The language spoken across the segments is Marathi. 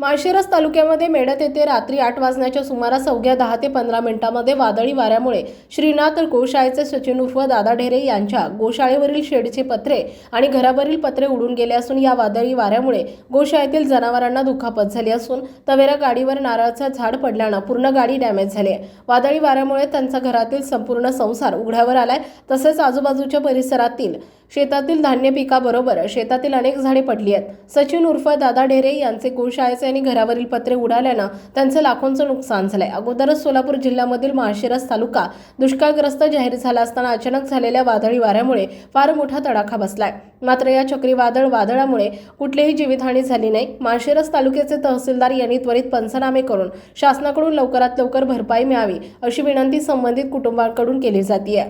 माळशिरस तालुक्यामध्ये मेडत येथे रात्री आठ वाजण्याच्या सुमारास अवघ्या दहा ते पंधरा मिनिटांमध्ये वादळी वाऱ्यामुळे श्रीनाथ गोशाळेचे सचिन उर्फ दादा ढेरे यांच्या गोशाळेवरील शेडचे पत्रे आणि घरावरील पत्रे उडून गेले असून या वादळी वाऱ्यामुळे गोशाळेतील जनावरांना दुखापत झाली असून तवेरा गाडीवर नारळाचं झाड पडल्यानं पूर्ण गाडी डॅमेज झाली आहे. वादळी वाऱ्यामुळे त्यांचा घरातील संपूर्ण संसार उघड्यावर आलाय. तसेच आजूबाजूच्या परिसरातील शेतातील धान्य पिकाबरोबर शेतातील अनेक झाडे पडली आहेत. सचिन उर्फ दादा ढेरे यांचे गोशाळेचे आणि घरावरील पत्रे उडाल्यानं त्यांचे लाखोंचं नुकसान झालंय. अगोदरच सोलापूर जिल्ह्यामधील माळशिरस तालुका दुष्काळग्रस्त जाहीर झाला असताना अचानक झालेल्या वादळी वाऱ्यामुळे फार मोठा तडाखा बसलाय. मात्र या चक्रीवादळ वादळामुळे कुठलीही जीवितहानी झाली नाही. माळशिरस तालुक्याचे तहसीलदार यांनी त्वरित पंचनामे करून शासनाकडून लवकरात लवकर भरपाई मिळावी अशी विनंती संबंधित कुटुंबांकडून केली जाते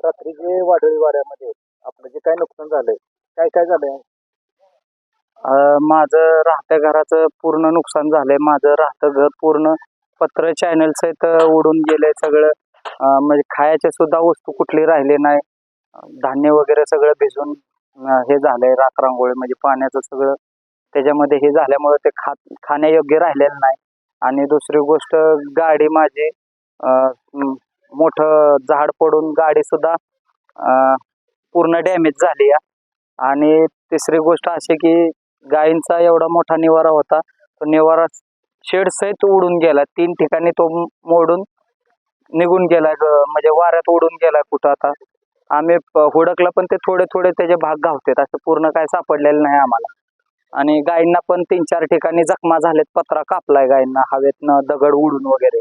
रात्रीचे वादळी वाऱ्यामध्ये आपलं जे काय नुकसान झालंय काय काय झालंय? माझं राहत्या घराचं पूर्ण नुकसान झालंय. माझं राहतं घर पूर्ण पत्र चॅनल सहित उडून गेलंय सगळं. अं, म्हणजे खायच्या सुद्धा वस्तू कुठली राहिली नाही. अं, धान्य वगैरे सगळं भिजून अं, हे झालंय रात्रांगोळी. म्हणजे पाण्याचं सगळं त्याच्यामध्ये हे झाल्यामुळे ते खा खाण्यायोग्य राहिलेलं नाही. आणि दुसरी गोष्ट गाडी माझी अं, म- मोठं झाड पडून गाडी सुद्धा पूर्ण डॅमेज झाली आहे. आणि तिसरी गोष्ट अशी की गायींचा एवढा मोठा निवारा होता तो निवारा शेड सहित उडून गेला. तीन ठिकाणी तो मोडून निघून गेलाय म्हणजे वाऱ्यात उडून गेलाय कुठं आता. आम्ही हुडकला पण ते थोडे थोडे त्याचे भाग घावतात. असं पूर्ण काय सापडलेलं नाही आम्हाला. आणि गायींना पण तीन चार ठिकाणी जखमा झालेत पत्रा कापलाय गायींना हवेतनं दगड उडून वगैरे.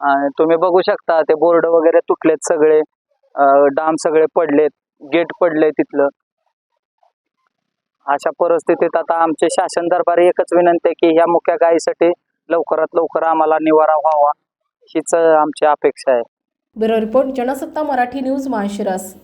आणि तुम्ही बघू शकता ते बोर्ड वगैरे तुटलेत सगळे डाम सगळे पडलेत. गेट पडलंय तिथलं. अशा परिस्थितीत आता आमचे शासन दरबारी एकच विनंती आहे की ह्या मुख्य गायीसाठी लवकरात लवकर आम्हाला निवारा व्हावा हीच आमची अपेक्षा आहे. Bureau report Jansatta Marathi news Malshiras.